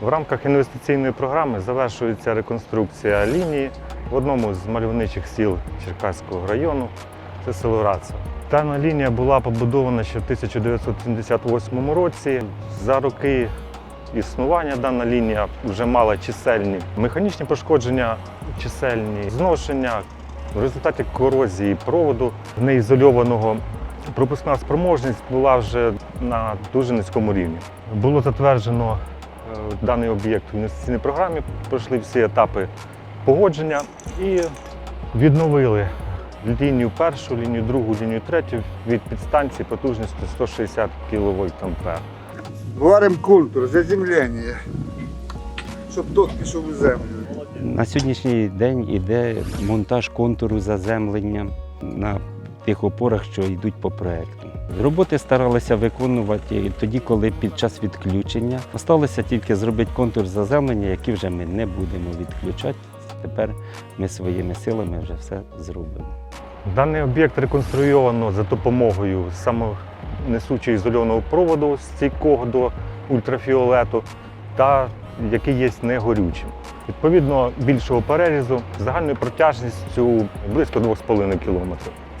В рамках інвестиційної програми завершується реконструкція лінії в одному з мальовничих сіл Черкаського району. Це село Рацево. Дана лінія була побудована ще в 1978 році. За роки існування дана лінія вже мала чисельні механічні пошкодження, чисельні зношення. В результаті корозії проводу неізольованого пропускна спроможність була вже на дуже низькому рівні. Було затверджено е, даний об'єкт в інвестиційній програмі, пройшли всі етапи погодження і відновили лінію першу, лінію другу, лінію третю від підстанції потужністю 160 кВт ампер. Варим контур, заземлення, щоб ток пішов у землю. На сьогоднішній день іде монтаж контуру заземлення на тих опорах, що йдуть по проекту. Роботи старалися виконувати тоді, коли під час відключення осталося тільки зробити контур заземлення, який вже ми не будемо відключати. Тепер ми своїми силами вже все зробимо. Даний об'єкт реконструйовано за допомогою самонесучого ізольованого проводу стійкого до ультрафіолету та який є негорючим. Відповідно більшого перерізу загальною протяжністю близько 2,5 км.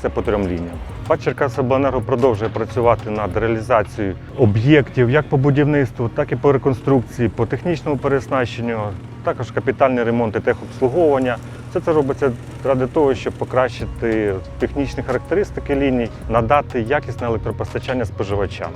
Це по трьом лініям. ПАД Черкасобленерго продовжує працювати над реалізацією об'єктів як по будівництву, так і по реконструкції, по технічному переснащенню, також капітальний ремонт і техобслуговування. Все це робиться ради того, щоб покращити технічні характеристики ліній, надати якісне електропостачання споживачам.